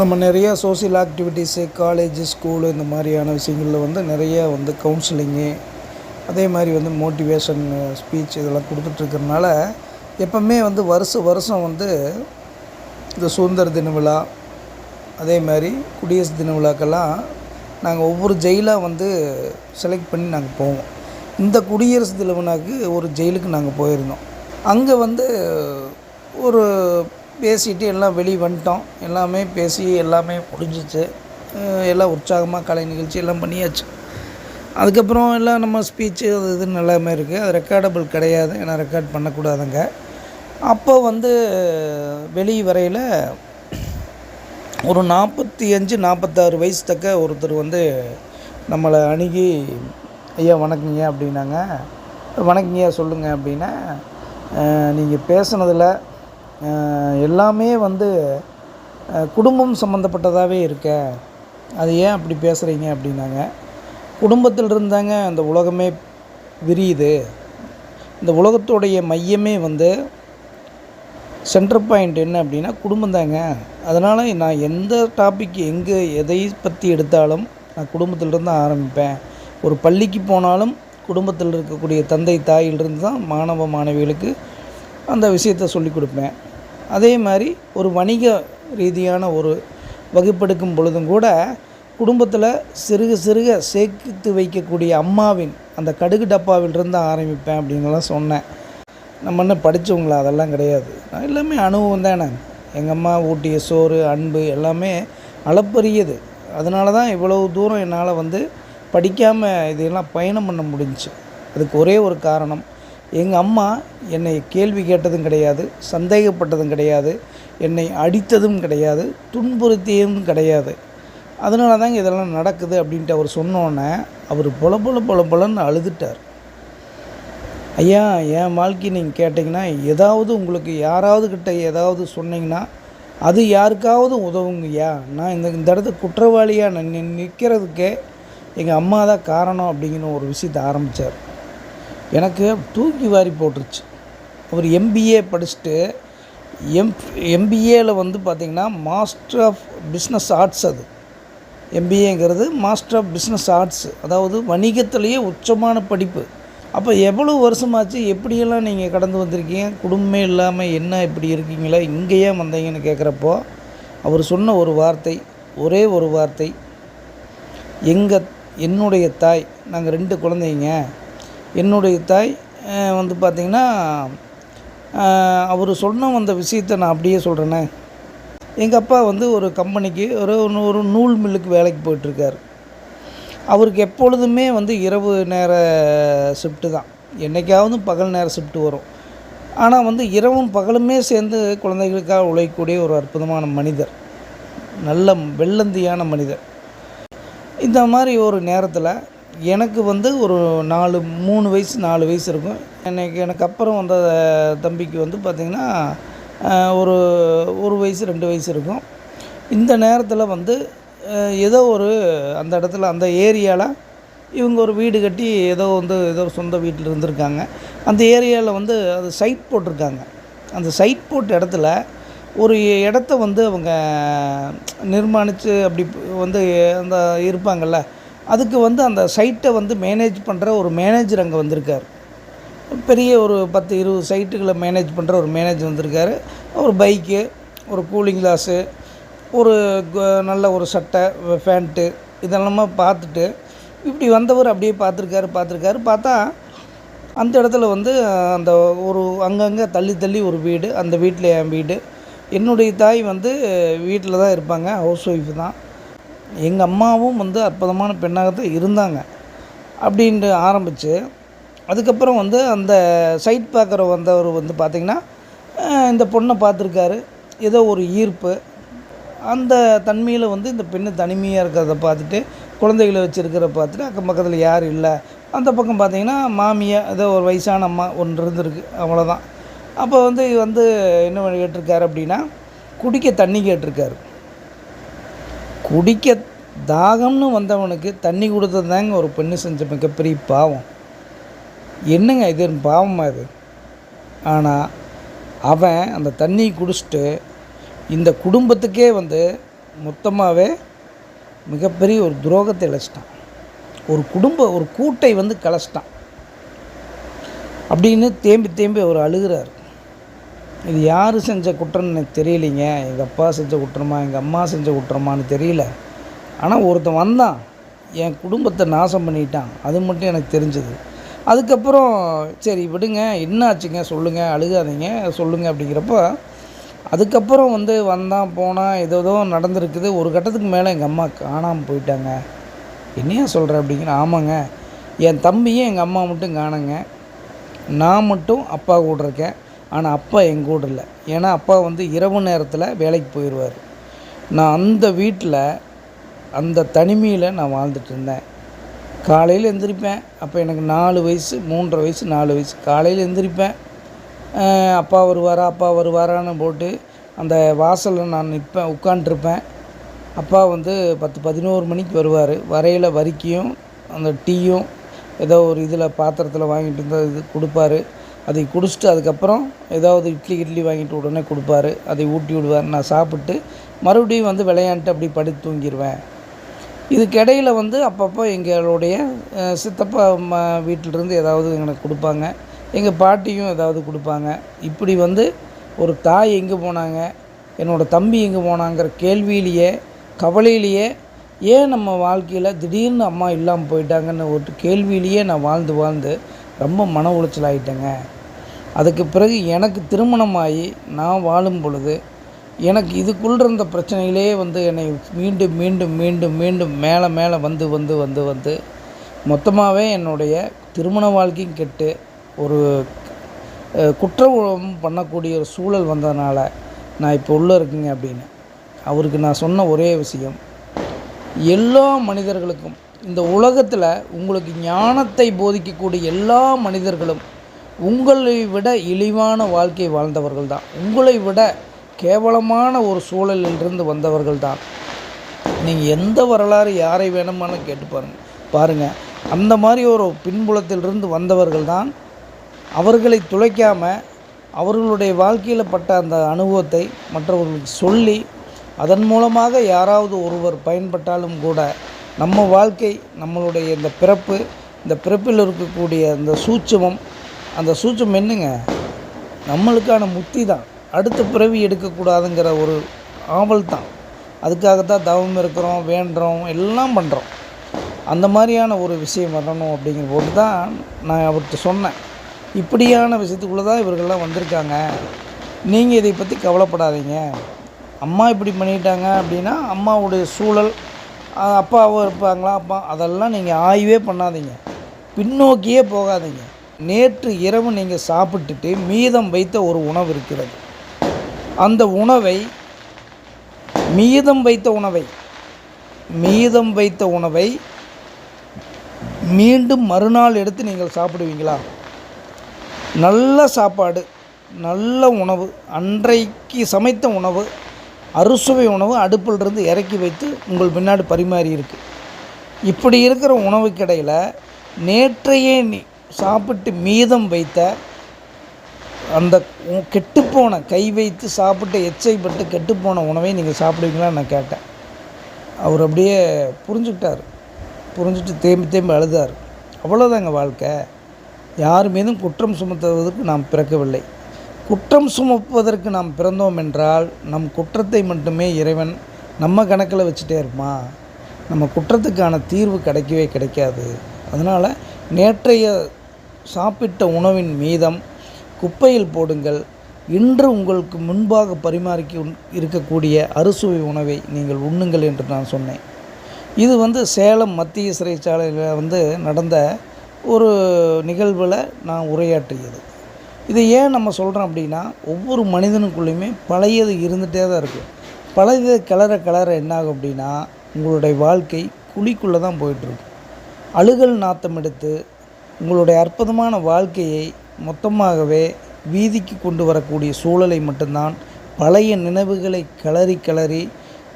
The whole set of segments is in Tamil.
நம்ம நிறையா சோசியல் ஆக்டிவிட்டீஸு காலேஜு ஸ்கூலு இந்த மாதிரியான விஷயங்களில் வந்து நிறைய வந்து கவுன்சிலிங்கு அதே மாதிரி வந்து மோட்டிவேஷன் ஸ்பீச் இதெல்லாம் கொடுத்துட்ருக்கறனால எப்போவுமே வந்து வருஷ வருஷம் வந்து இந்த சுதந்திர தின விழா அதே மாதிரி குடியரசு தின விழாக்கெல்லாம் நாங்கள் ஒவ்வொரு ஜெயிலாக வந்து செலக்ட் பண்ணி நாங்கள் போவோம். இந்த குடியரசு தின விழாக்கு ஒரு ஜெயிலுக்கு நாங்கள் போயிருந்தோம். அங்கே வந்து ஒரு பேசிட்டு எல்லாம் வெளியே வந்துட்டோம். எல்லாமே பேசி எல்லாமே முடிஞ்சிச்சு. எல்லாம் உற்சாகமாக கலை நிகழ்ச்சி எல்லாம் பண்ணியாச்சு. அதுக்கப்புறம் எல்லாம் நம்ம ஸ்பீச்சு அது இதுன்னு எல்லாமே இருக்குது அது ரெக்கார்டபிள் கிடையாது. ஏன்னா ரெக்கார்ட் பண்ணக்கூடாதுங்க. அப்போ வந்து வெளி வரையில் ஒரு நாற்பத்தி அஞ்சு நாற்பத்தாறு வயசு தக்க ஒருத்தர் வந்து நம்மளை அணுகி ஐயா வணக்கங்க அப்படின்னாங்க. வணக்கங்க சொல்லுங்கள் அப்படின்னா நீங்கள் பேசுனதில் எல்லாமே வந்து குடும்பம் சம்மந்தப்பட்டதாகவே இருக்க. அது ஏன் அப்படி பேசுகிறீங்க அப்படின்னாங்க. குடும்பத்தில் இருந்தாங்க அந்த உலகமே விரியுது. இந்த உலகத்துடைய மையமே வந்து சென்டர் பாயிண்ட் என்ன அப்படின்னா குடும்பம் தாங்க அதனால் நான் எந்த டாபிக் எங்கே எதை பற்றி எடுத்தாலும் நான் குடும்பத்திலிருந்து ஆரம்பிப்பேன். ஒரு பள்ளிக்கு போனாலும் குடும்பத்தில் இருக்கக்கூடிய தந்தை தாயிலிருந்து தான் மாணவ மாணவிகளுக்கு அந்த விஷயத்தை சொல்லிக் கொடுப்பேன். அதே மாதிரி ஒரு வணிக ரீதியான ஒரு வகுப்பெடுக்கும் பொழுதும் கூட குடும்பத்தில் சிறுக சிறுக சேர்த்து வைக்கக்கூடிய அம்மாவின் அந்த கடுகு டப்பாவிலிருந்து ஆரம்பிப்பேன் அப்படின்னுலாம் சொன்னேன். நம்ம என்ன படித்தவங்களா அதெல்லாம் கிடையாது. நான் எல்லாமே அனுபவம் தானே. எங்கள் அம்மா ஊட்டிய சோறு அன்பு எல்லாமே அளப்பரியது. அதனால தான் இவ்வளவு தூரம் என்னால் வந்து படிக்காமல் இதெல்லாம் பயணம் பண்ண முடிஞ்சுச்சு அதுக்கு ஒரே ஒரு காரணம் எங்கள் அம்மா என்னை கேள்வி கேட்டதும் கிடையாது சந்தேகப்பட்டதும் கிடையாது என்னை அடித்ததும் கிடையாது துன்புறுத்தியதும் கிடையாது. அதனால தாங்க இதெல்லாம் நடக்குது அப்படின்ட்டு அவர் சொன்னோன்னே அவர் பொல பொல பொல பொலன்னு அழுதுட்டார். ஐயா என் வாழ்க்கை நீங்கள் கேட்டிங்கன்னா ஏதாவது உங்களுக்கு யாராவது கிட்ட ஏதாவது சொன்னீங்கன்னா அது யாருக்காவது உதவுங்கய்யா? நான் இந்த இந்த இடத்துக்கு குற்றவாளியாக நான் நிற்கிறதுக்கே எங்கள் அம்மா தான் காரணம் அப்படிங்கிற ஒரு விஷயத்தை ஆரம்பித்தார் எனக்கு தூக்கி வாரி போட்டுருச்சு. அவர் எம்பிஏ படிச்சுட்டு எம் எம்பிஏவில் வந்து பார்த்திங்கன்னா மாஸ்டர் ஆஃப் பிஸ்னஸ் ஆர்ட்ஸ் அது. எம்பிஏங்கிறது மாஸ்டர் ஆஃப் பிஸ்னஸ் ஆர்ட்ஸ் அதாவது வணிகத்திலேயே உச்சமான படிப்பு. அப்போ எவ்வளோ வருஷமாச்சு எப்படியெல்லாம் நீங்கள் கடந்து வந்திருக்கீங்க? குடும்பமே இல்லாமல் என்ன இப்படி இருக்கீங்களா? இங்கே ஏன் வந்தீங்கன்னு கேட்குறப்போ அவர் சொன்ன ஒரு வார்த்தை ஒரே ஒரு வார்த்தை எங்கள் என்னுடைய தாய் நாங்கள் ரெண்டு குழந்தைங்க என்னுடைய தாய் வந்து பார்த்திங்கன்னா அவர் சொன்ன அந்த விஷயத்தை நான் அப்படியே சொல்கிறேனே எங்கள் அப்பா வந்து ஒரு கம்பெனிக்கு ஒரு ஒரு- ஒரு நூல் மில்லுக்கு வேலைக்கு போயிட்டுருக்கார். அவருக்கு எப்பொழுதுமே வந்து இரவு நேர ஷிஃப்ட்டு தான். என்றைக்காவது பகல் நேர ஷிஃப்ட்டு வரும். ஆனால் வந்து இரவும் பகலுமே சேர்ந்து குழந்தைகளுக்காக உழைக்கக்கூடிய ஒரு அற்புதமான மனிதர். நல்ல வெள்ளந்தியான மனிதர். இந்த மாதிரி ஒரு நேரத்தில் எனக்கு வந்து ஒரு நாலு மூணு வயசு நாலு வயசு இருக்கும். எனக்கு எனக்கு அப்புறம் வந்த தம்பிக்கு வந்து பார்த்திங்கன்னா ஒரு ஒரு வயசு ரெண்டு வயசு இருக்கும். இந்த நேரத்தில் வந்து ஏதோ ஒரு அந்த இடத்துல அந்த ஏரியாவில் இவங்க ஒரு வீடு கட்டி ஏதோ வந்து ஏதோ சொந்த வீட்டில் இருந்திருக்காங்க. அந்த ஏரியாவில் வந்து அது சைட் போட்டிருக்காங்க. அந்த சைட் போட்ட இடத்துல ஒரு இடத்த வந்து அவங்க நிர்மாணித்து அப்படி வந்து அந்த இருப்பாங்கள்ல அதுக்கு வந்து அந்த சைட்டை வந்து மேனேஜ் பண்ணுற ஒரு மேனேஜர் அங்கே வந்திருக்கார். பெரிய ஒரு பத்து இருபது சைட்டுகளை மேனேஜ் பண்ணுற ஒரு மேனேஜர் வந்திருக்காரு. ஒரு பைக்கு ஒரு கூலிங் கிளாஸு ஒரு நல்ல ஒரு சட்டை ஃபேண்ட்டு இதெல்லாமா பார்த்துட்டு இப்படி வந்தவர் அப்படியே பார்த்துருக்காரு பார்த்துருக்காரு. பார்த்தா அந்த இடத்துல வந்து அந்த ஒரு அங்கங்கே தள்ளி தள்ளி ஒரு வீடு. அந்த வீட்டில் என் வீடு. என்னுடைய தாய் வந்து வீட்டில் தான் இருப்பாங்க. ஹவுஸ் ஒய்ஃப் தான். எங்கள் அம்மாவும் வந்து அற்புதமான பெண்ணாகத்தான் இருந்தாங்க. அப்படின்ட்டு ஆரம்பித்து அதுக்கப்புறம் வந்து அந்த சைட் பார்க்குற வந்தவர் வந்து பார்த்திங்கன்னா இந்த பொண்ணை பார்த்துருக்காரு. ஏதோ ஒரு ஈர்ப்பு. அந்த தன்மையில் வந்து இந்த பெண்ணு தனிமையாக இருக்கிறத பார்த்துட்டு குழந்தைகளை வச்சுருக்கிற பார்த்துட்டு அக்கம் பக்கத்தில் யாரும் இல்லை. அந்த பக்கம் பார்த்திங்கன்னா மாமியா ஏதோ ஒரு வயசான அம்மா ஒன்று இருந்திருக்கு. அவ்வளோதான் அப்போ வந்து வந்து என்ன பண்ணி கேட்டிருக்காரு அப்படின்னா குடிக்க தண்ணி கேட்டிருக்காரு. குடிக்க தாகம்னு வந்தவனுக்கு தண்ணி கொடுத்தது தாங்க ஒரு பெண்ணு செஞ்ச மிகப்பெரிய பாவம். என்னங்க இது? பாவமாக இது? ஆனால் அவன் அந்த தண்ணி குடிச்சிட்டு இந்த குடும்பத்துக்கே வந்து மொத்தமாகவே மிகப்பெரிய ஒரு துரோகத்தை இழைச்சிட்டான். ஒரு குடும்ப ஒரு கூட்டை வந்து கலைச்சிட்டான். அப்படின்னு தேம்பி தேம்பி அவர் அழுகிறார். இது யார் செஞ்ச குற்றம்னு எனக்கு தெரியலைங்க. எங்கள் அப்பா செஞ்ச குற்றமா எங்கள் அம்மா செஞ்ச குற்றமானு தெரியல. ஆனால் ஒருத்தன் வந்தான். என் குடும்பத்தை நாசம் பண்ணிட்டான். அது மட்டும் எனக்கு தெரிஞ்சது. அதுக்கப்புறம் சரி விடுங்க. என்ன ஆச்சுங்க சொல்லுங்கள் அழுகாதீங்க. சொல்லுங்கள் அப்படிங்கிறப்ப அதுக்கப்புறம் வந்து வந்தான் போனால் ஏதோ ஏதோ நடந்திருக்குது. ஒரு கட்டத்துக்கு மேலே எங்கள் அம்மா காணாமல் போயிட்டாங்க. என்னையா சொல்கிற அப்படிங்கிற ஆமாங்க. என் தம்பியும் எங்கள் அம்மா மட்டும் காணுங்க. நான் மட்டும் அப்பா கூட இருக்கேன். ஆனால் அப்பா எங்கள் கூட இல்லை. ஏன்னா அப்பா வந்து இரவு நேரத்தில் வேலைக்கு போயிடுவார் நான் அந்த வீட்டில் அந்த தனிமையில் நான் வாழ்ந்துட்டு இருந்தேன். காலையில் எந்திரிப்பேன். அப்போ எனக்கு நாலு வயசு மூன்றரை வயசு நாலு வயசு. காலையில் எந்திரிப்பேன். அப்பா வருவாரா அப்பா வருவாரான்னு போட்டு அந்த வாசலில் நான் நிற்பேன் உட்காண்ட்ருப்பேன் அப்பா வந்து பத்து பதினோரு மணிக்கு வருவார். வரையில் வரிக்கியும் அந்த டீயும் ஏதோ ஒரு இதில் பாத்திரத்தில் வாங்கிட்டு இருந்தால் இது கொடுப்பாரு. அதை குடிச்சிட்டு அதுக்கப்புறம் ஏதாவது இட்லி இட்லி வாங்கிட்டு உடனே கொடுப்பாரு. அதை ஊட்டி விடுவார். நான் சாப்பிட்டு மறுபடியும் வந்து விளையாண்டுட்டு அப்படி படுத்து தூங்கிடுவேன் இதுக்கிடையில் வந்து அப்பப்போ எங்களுடைய சித்தப்பா அம்மா வீட்டிலிருந்து ஏதாவது எனக்கு கொடுப்பாங்க. எங்கள் பாட்டியும் ஏதாவது கொடுப்பாங்க. இப்படி வந்து ஒரு தாய் எங்கே போனாங்க? என்னோடய தம்பி எங்கே போனாங்கிற கேள்வியிலேயே கவலையிலேயே ஏன் நம்ம வாழ்க்கையில் திடீர்னு அம்மா இல்லாமல் போயிட்டாங்கன்னு ஒரு கேள்வியிலேயே நான் வாழ்ந்து வாழ்ந்து ரொம்ப மன உளைச்சல் ஆகிட்டேங்க அதுக்கு பிறகு எனக்கு திருமணமாகி நான் வாழும் பொழுது எனக்கு இதுக்குள்ள இருந்த பிரச்சனைகளே வந்து என்னை மீண்டும் மீண்டும் மீண்டும் மீண்டும் மேலே மேலே வந்து வந்து வந்து வந்து மொத்தமாகவே என்னுடைய திருமண வாழ்க்கையும் கெட்டு ஒரு அஹ், குற்றம் பண்ணக்கூடிய ஒரு சூழல் வந்ததுனால நான் இப்போ உள்ளே இருக்குங்க அப்படின்னு. அவருக்கு நான் சொன்ன ஒரே விஷயம் எல்லா மனிதர்களுக்கும் இந்த உலகத்தில் உங்களுக்கு ஞானத்தை போதிக்கக்கூடிய எல்லா மனிதர்களும் உங்களை விட இழிவான வாழ்க்கை வாழ்ந்தவர்கள் தான் உங்களை விட கேவலமான ஒரு சூழலிலிருந்து வந்தவர்கள் தான் நீங்கள் எந்த வரலாறு யாரை வேணுமானு கேட்டு பாருங்கள் பாருங்கள் அந்த மாதிரி ஒரு பின்புலத்திலிருந்து வந்தவர்கள் தான் அவர்களை துளைக்காமல் அவர்களுடைய வாழ்க்கையில் பட்ட அந்த அனுபவத்தை மற்றவர்களுக்கு சொல்லி அதன் மூலமாக யாராவது ஒருவர் பயன்பட்டாலும் கூட நம்ம வாழ்க்கை நம்மளுடைய இந்த பிறப்பு இந்த பிறப்பில் இருக்கக்கூடிய அந்த சூட்சமம் அந்த சூட்சம் என்னங்க? நம்மளுக்கான முத்தி தான். அடுத்த பிறவி எடுக்கக்கூடாதுங்கிற ஒரு ஆவல் தான். அதுக்காகத்தான் தவம் இருக்கிறோம் வேண்டுறோம் எல்லாம் பண்ணுறோம் அந்த மாதிரியான ஒரு விஷயம் வரணும் அப்படிங்கிற போது தான் நான் அவர்கிட்ட சொன்னேன். இப்படியான விஷயத்துக்குள்ளே தான் இவர்கள்லாம் வந்திருக்காங்க. நீங்கள் இதை பற்றி கவலைப்படாதீங்க. அம்மா இப்படி பண்ணிட்டாங்க அப்படின்னா அம்மாவுடைய சூழல் அப்பாவும் இருப்பாங்களா அப்பா அதெல்லாம் நீங்கள் ஆய்வே பண்ணாதீங்க. பின்னோக்கியே போகாதீங்க. நேற்று இரவு நீங்கள் சாப்பிட்டுட்டு மீதம் வைத்த ஒரு உணவு இருக்கிறது. அந்த உணவை மீதம் வைத்த உணவை மீதம் வைத்த உணவை மீண்டும் மறுநாள் எடுத்து நீங்கள் சாப்பிடுவீங்களா? நல்ல சாப்பாடு நல்ல உணவு அன்றைக்கு சமைத்த உணவு அறுசுவை உணவு அடுப்பிலிருந்து இறக்கி வைத்து உங்கள் பின்னாடி பரிமாறி இருக்கு. இப்படி இருக்கிற உணவுக்கிடையில் நேற்றையே நீ சாப்பிட்டு மீதம் வைத்த அந்த உ- கெட்டுப்போன கை வைத்து சாப்பிட்டு எச்சைப்பட்டு கெட்டுப்போன உணவை நீங்கள் சாப்பிடுவீங்களான்னு நான் கேட்டேன். அவர் அப்படியே புரிஞ்சுக்கிட்டார். புரிஞ்சுட்டு தேம்பி தேம்பி அழுதார். அவ்வளோதாங்க வாழ்க்கை. யார் மீதும் குற்றம் சுமத்துவதற்கு நாம் பிறக்கவில்லை. குற்றம் சுமப்பதற்கு நாம் பிறந்தோம் என்றால் நம் குற்றத்தை மட்டுமே இறைவன் நம்ம கணக்கில் வச்சுட்டே இருப்பான். நம்ம குற்றத்துக்கான தீர்வு கிடைக்கவே கிடைக்காது. அதனால் நேற்றைய சாப்பிட்ட உணவின் மீதம் குப்பையில் போடுங்கள். இன்று உங்களுக்கு முன்பாக பரிமாறிக்கு இருக்கக்கூடிய அறுசுவை உணவை நீங்கள் உண்ணுங்கள் என்று நான் சொன்னேன். இது வந்து சேலம் மத்திய சிறைச்சாலையில் வந்து நடந்த ஒரு நிகழ்வில் நான் உரையாற்றியது. இதை ஏன் நம்ம சொல்கிறோம் அப்படின்னா ஒவ்வொரு மனிதனுக்குள்ளேயுமே பழையது இருந்துகிட்டே தான் இருக்குது பழையது கிளற கிளற என்னாகும் அப்படின்னா உங்களுடைய வாழ்க்கை குழிக்குள்ளே தான் போயிட்டுருக்கு அழுகல் நாத்தம் எடுத்து உங்களுடைய அற்புதமான வாழ்க்கையை மொத்தமாகவே வீதிக்கு கொண்டு வரக்கூடிய சூழலை மட்டும்தான் பழைய நினைவுகளை கிளறி கிளறி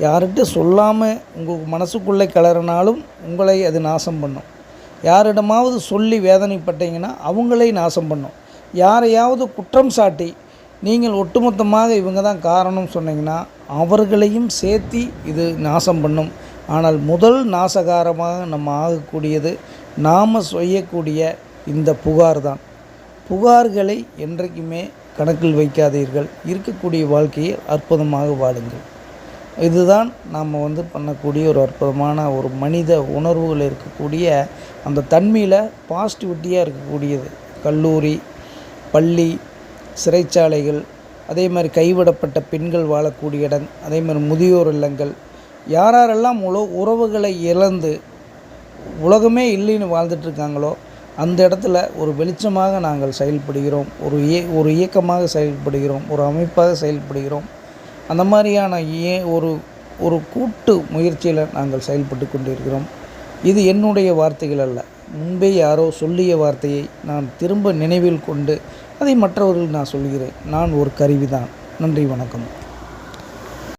யார்கிட்ட சொல்லாமல் உங்கள் மனசுக்குள்ளே கிளறினாலும் உங்களை அது நாசம் பண்ணும். யாரிடமாவது சொல்லி வேதனைப்பட்டீங்கன்னா அவங்களே நாசம் பண்ணும். யாரையாவது குற்றம் சாட்டி நீங்கள் ஒட்டுமொத்தமாக இவங்க தான் காரணம் சொன்னீங்கன்னா அவர்களையும் சேர்த்தி இது நாசம் பண்ணும். ஆனால் முதல் நாசகாரமாக நம்ம ஆகக்கூடியது நாம் செய்யக்கூடிய இந்த புகார் தான். புகார்களை என்றைக்குமே கணக்கில் வைக்காதீர்கள். இருக்கக்கூடிய வாழ்க்கையை அற்புதமாக வாழுங்கள். இதுதான் நாம் வந்து பண்ணக்கூடிய ஒரு அற்புதமான ஒரு மனித உணர்வுகள் இருக்கக்கூடிய அந்த தன்மையில் பாசிட்டிவிட்டியாக இருக்கக்கூடியது. கல்லூரி பள்ளி சிறைச்சாலைகள் அதே மாதிரி கைவிடப்பட்ட பெண்கள் வாழக்கூடிய இடம் அதே மாதிரி முதியோர் இல்லங்கள். யாரெல்லாம் உல உறவுகளை இழந்து உலகமே இல்லைன்னு வாழ்ந்துட்டுருக்காங்களோ அந்த இடத்துல ஒரு வெளிச்சமாக நாங்கள் செயல்படுகிறோம். ஒரு இய ஒரு இயக்கமாக செயல்படுகிறோம். ஒரு அமைப்பாக செயல்படுகிறோம். அந்த மாதிரியான ஏ ஒரு ஒரு கூட்டு முயற்சியில் நாங்கள் செயல்பட்டு கொண்டிருக்கிறோம். இது என்னுடைய வார்த்தைகள் அல்ல. முன்பே யாரோ சொல்லிய வார்த்தையை நான் திரும்ப நினைவில் கொண்டு அதை மற்றவர்கள் நான் சொல்கிறேன். நான் ஒரு கருவிதான். நன்றி வணக்கம்.